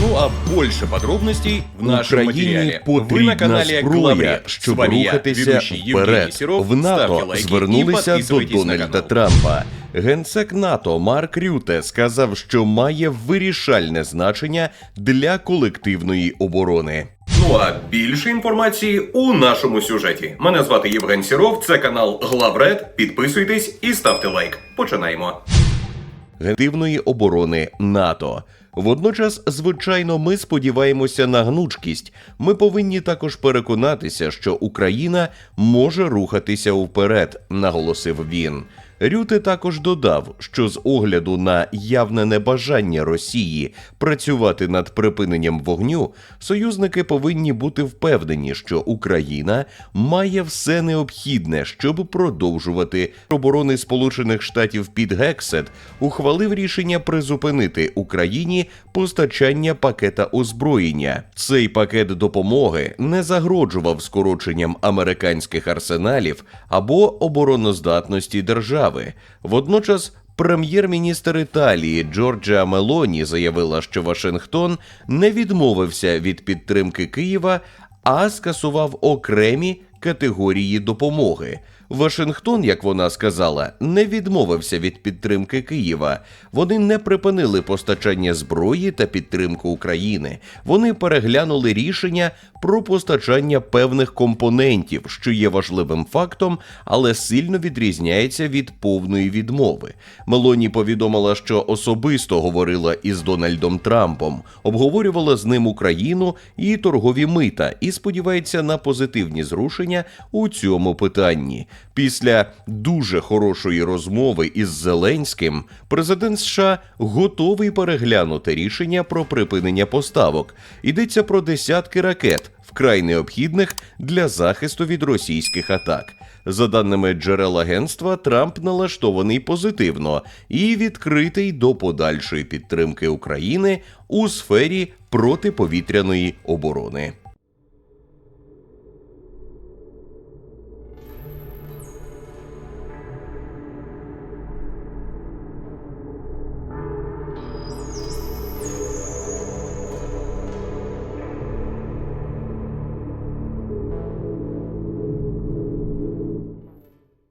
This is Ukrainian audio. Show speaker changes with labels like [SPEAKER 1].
[SPEAKER 1] Ну а больше подробностей в нашем
[SPEAKER 2] Україні
[SPEAKER 1] материале. Вы на
[SPEAKER 2] потрібна
[SPEAKER 1] канале
[SPEAKER 2] зброя, щоб
[SPEAKER 1] вами я,
[SPEAKER 2] рухатися вперед.
[SPEAKER 1] Серов.
[SPEAKER 2] В НАТО
[SPEAKER 1] лайки
[SPEAKER 2] звернулися до
[SPEAKER 1] на
[SPEAKER 2] Дональда
[SPEAKER 1] канал.
[SPEAKER 2] Трампа. Генсек НАТО Марк Рюте сказав, що має вирішальне значення для колективної оборони.
[SPEAKER 1] Ну а більше інформації у нашому сюжеті. Мене звати Євген Сіров, це канал Главред. Підписуйтесь і ставте лайк. Починаємо.
[SPEAKER 2] Гентивної оборони НАТО. Водночас, звичайно, ми сподіваємося на гнучкість. Ми повинні також переконатися, що Україна може рухатися вперед, наголосив він. Рюте також додав, що з огляду на явне небажання Росії працювати над припиненням вогню, союзники повинні бути впевнені, що Україна має все необхідне, щоб продовжувати оборони Сполучених Штатів під Гексет ухвалив рішення призупинити Україні постачання пакета озброєння. Цей пакет допомоги не загроджував скороченням американських арсеналів або обороноздатності держави. Водночас. Прем'єр-міністр Італії Джорджа Мелоні заявила, що Вашингтон не відмовився від підтримки Києва, а скасував окремі категорії допомоги. Вашингтон, як вона сказала, не відмовився від підтримки Києва. Вони не припинили постачання зброї та підтримку України. Вони переглянули рішення про постачання певних компонентів, що є важливим фактом, але сильно відрізняється від повної відмови. Мелоні повідомила, що особисто говорила із Дональдом Трампом, обговорювала з ним Україну і торгові мита, і сподівається на позитивні зрушення у цьому питанні. Після дуже хорошої розмови із Зеленським президент США готовий переглянути рішення про припинення поставок. Йдеться про десятки ракет, вкрай необхідних для захисту від російських атак. За даними джерел агентства, Трамп налаштований позитивно і відкритий до подальшої підтримки України у сфері протиповітряної оборони.